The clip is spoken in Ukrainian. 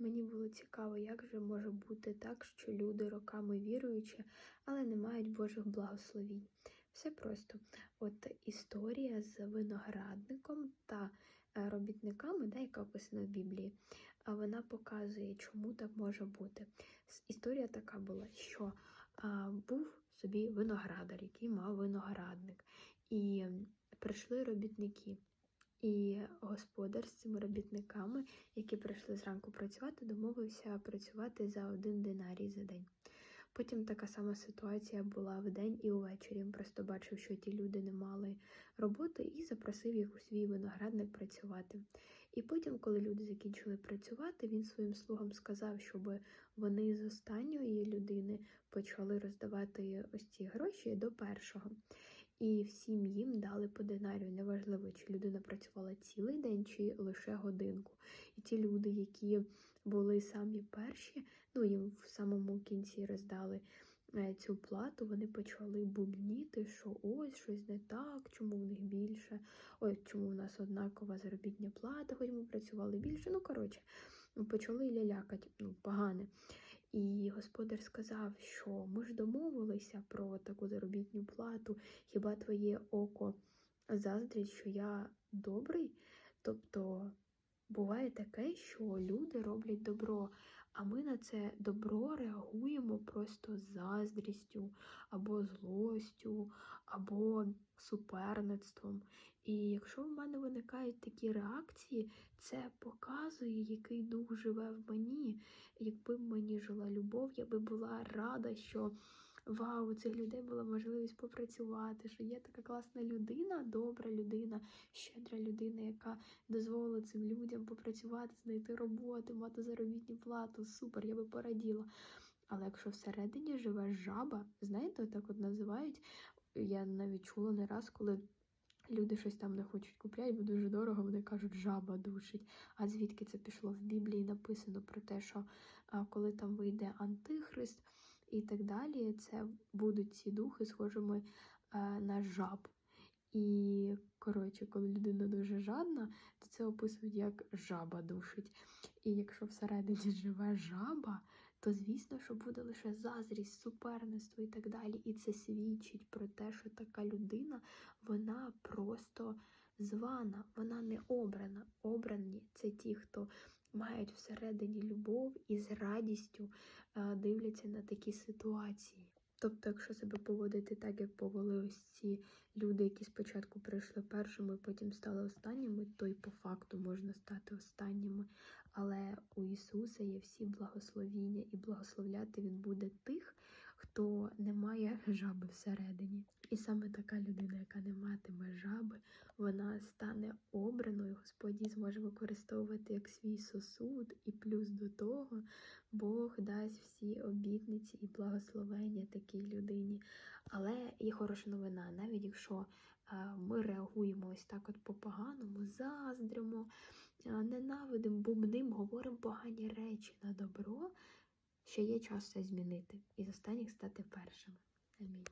Мені було цікаво, як же може бути так, що люди роками віруючі, але не мають Божих благословінь. Все просто. От історія з виноградником та е, робітниками, да, яка описана в Біблії, вона показує, чому так може бути. Історія така була, що а, був собі виноградар, який мав виноградник, і прийшли робітники. І господар з цими робітниками, які прийшли зранку працювати, домовився працювати за один динарій за день. Потім така сама ситуація була вдень і увечері. Він просто бачив, що ті люди не мали роботи, і запросив їх у свій виноградник працювати. І потім, коли люди закінчили працювати, він своїм слугам сказав, щоб вони з останньої людини почали роздавати ось ці гроші до першого. І всім їм дали по динарію. Неважливо, чи людина працювала цілий день, чи лише годинку. І ті люди, які були самі перші, ну їм в самому кінці роздали е, цю плату, вони почали бубніти, що ось щось не так, чому в них більше, ой, чому в нас однакова заробітня плата, хоч ми працювали більше. Ну, коротше, почали лялякати, ну, погане. І господар сказав, що ми ж домовилися про таку заробітну плату, хіба твоє око заздрить, що я добрий? Тобто буває таке, що люди роблять добро, а ми на це добро реагуємо просто заздрістю, або злостю, або суперництвом. І якщо в мене виникають такі реакції, це показує, який дух живе в мені. Якби в мені жила любов, я би була рада, що вау, у цих людей була можливість попрацювати, що є така класна людина, добра людина, щедра людина, яка дозволила цим людям попрацювати, знайти роботу, мати заробітну плату. Супер, я би пораділа. Але якщо всередині живе жаба, знаєте, так от називають. Я навіть чула не раз, коли люди щось там не хочуть купляти, бо дуже дорого, вони кажуть, жаба душить. А звідки це пішло? В Біблії написано про те, що коли там вийде антихрист і так далі, це будуть ці духи схожими а, на жаб. І, коротше, коли людина дуже жадна, то це описують як жаба душить. І якщо всередині живе жаба, то звісно, що буде лише заздрість, суперництво і так далі. І це свідчить про те, що така людина, вона просто звана, вона не обрана. Обрані це ті, хто мають всередині любов і з радістю е, дивляться на такі ситуації. Тобто, якщо себе поводити так, як повели ось ці люди, які спочатку прийшли першими, потім стали останніми, то й по факту можна стати останніми. Але у Ісуса є всі благословіння, і благословляти Він буде тих, хто не має жаби всередині. І саме така людина, яка не матиме жаби, вона стане обраною. Господь її зможе використовувати як свій сосуд, і плюс до того Бог дасть всі обітниці і благословення такій людині. Але є хороша новина, навіть якщо е, ми реагуємо ось так от по-поганому, заздримо, е, ненавидимо, бубним, говоримо погані речі на добро, ще є час це змінити і з останніх стати першими. Амінь.